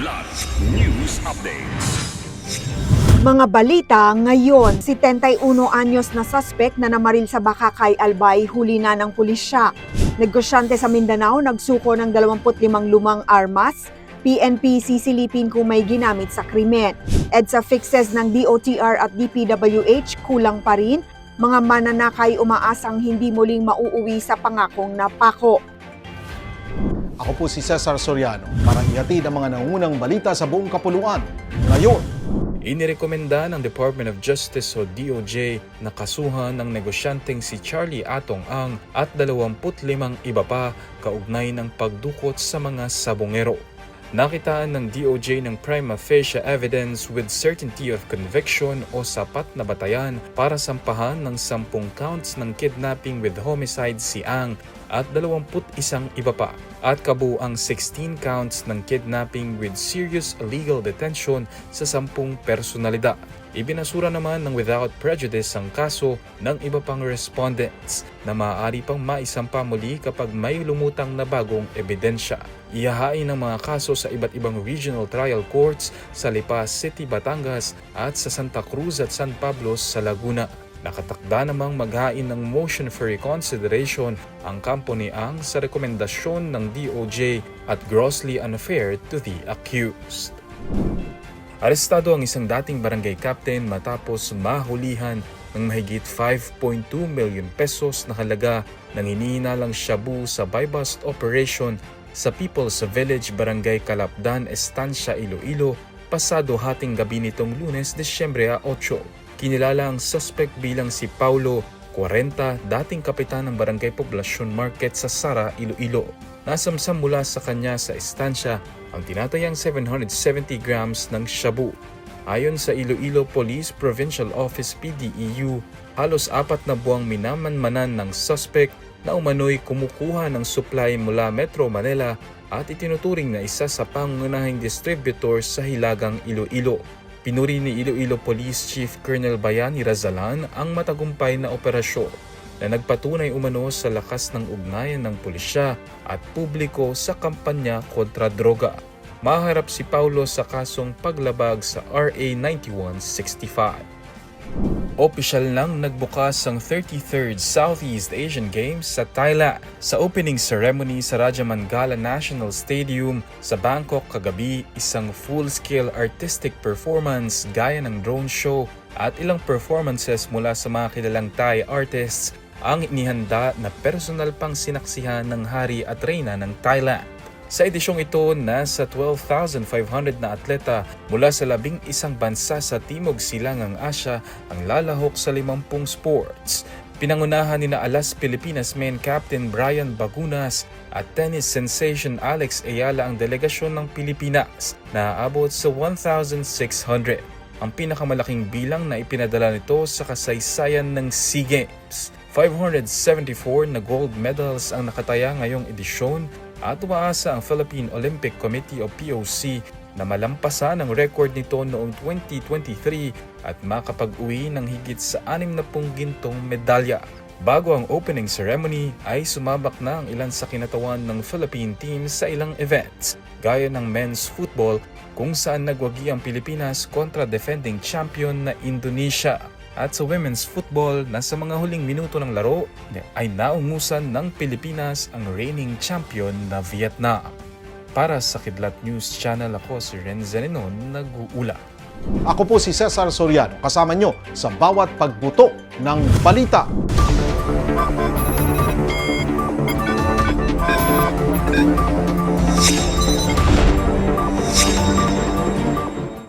Kidlat News Updates. Mga balita ngayon, si 31 anyos na suspect na namaril sa Bakakay, Albay, huli na ng pulisya. Negosyante sa Mindanao nagsuko ng 25 lumang armas. PNP sisilipin kung may ginamit sa krimen. EDSA fixes ng DOTR at DPWH kulang pa rin. Mga mananakay umaasang hindi muling mauuwi sa pangakong napako. Ako po si Cesar Soriano para ihatid ang mga nangunang balita sa buong kapuluan. Ngayon, Inirekomenda ng Department of Justice o DOJ na kasuhan ng negosyanteng si Charlie Atong Ang at 25 iba pa kaugnay ng pagdukot sa mga sabongero. Nakitaan ng DOJ ng prima facie evidence with certainty of conviction o sapat na batayan para sampahan ng 10 counts ng kidnapping with homicide si Ang at 21 iba pa at kabuang 16 counts ng kidnapping with serious illegal detention sa 10 personalidad. Ibinasura naman ng without prejudice ang kaso ng iba pang respondents na maaari pang maisampa muli kapag may lumutang na bagong ebidensya. Ihahain ang mga kaso sa iba't ibang regional trial courts sa Lipas City, Batangas at sa Santa Cruz at San Pablo sa Laguna. Nakatakda namang maghain ng motion for reconsideration ang kampo ni Ang sa rekomendasyon ng DOJ at grossly unfair to the accused. Arestado ang isang dating barangay captain matapos mahulihan ng mahigit 5.2 million pesos na halaga ng hinihinalang shabu sa buy-bust operation sa People's Village Barangay Kalapdan, Estancia, Iloilo pasado hating gabi nitong lunes, Desyembre 8. Kinilala ang suspect bilang si Paulo 40, dating kapitan ng Barangay Poblacion Market sa Sara, Iloilo. Nasamsam mula sa kanya sa estansya ang tinatayang 770 grams ng shabu. Ayon sa Iloilo Police Provincial Office PDEU, halos apat na buwang minamanmanan ng suspect na umano'y kumukuha ng supply mula Metro Manila at itinuturing na isa sa pangunahing distributor sa Hilagang Iloilo. Pinuri ni Iloilo Police Chief Colonel Bayani Razalan ang matagumpay na operasyon na nagpatunay umano sa lakas ng ugnayan ng pulisya at publiko sa kampanya kontra droga. Maharap si Paulo sa kasong paglabag sa RA 9165. Opisyal nang nagbukas ang 33rd Southeast Asian Games sa Thailand sa opening ceremony sa Raja Mangala National Stadium sa Bangkok kagabi isang full-scale artistic performance gaya ng drone show at ilang performances mula sa mga kilalang Thai artists ang inihanda na personal pang sinaksihan ng hari at reyna ng Thailand. Sa edisyong ito, nasa 12,500 na atleta mula sa labing isang bansa sa Timog Silangang Asya ang lalahok sa 50 sports. Pinangunahan ni na Alas Pilipinas main captain Brian Bagunas at tennis sensation Alex Ayala ang delegasyon ng Pilipinas na aabot sa 1,600 ang pinakamalaking bilang na ipinadala nito sa kasaysayan ng SEA Games. 574 na gold medals ang nakataya ngayong edisyon at umaasa ang Philippine Olympic Committee o POC na malampasan ang record nito noong 2023 at makapag-uwi ng higit sa 60 gintong medalya. Bago ang opening ceremony ay sumabak na ang ilan sa kinatawan ng Philippine team sa ilang events, gaya ng men's football kung saan nagwagi ang Pilipinas kontra defending champion na Indonesia. At sa women's football na sa mga huling minuto ng laro ay naungusan ng Pilipinas ang reigning champion na Vietnam. Para sa Kidlat News Channel ako si Renzo Renon nag-uula. ako po si Cesar Soriano kasama nyo sa bawat pagbuto ng balita.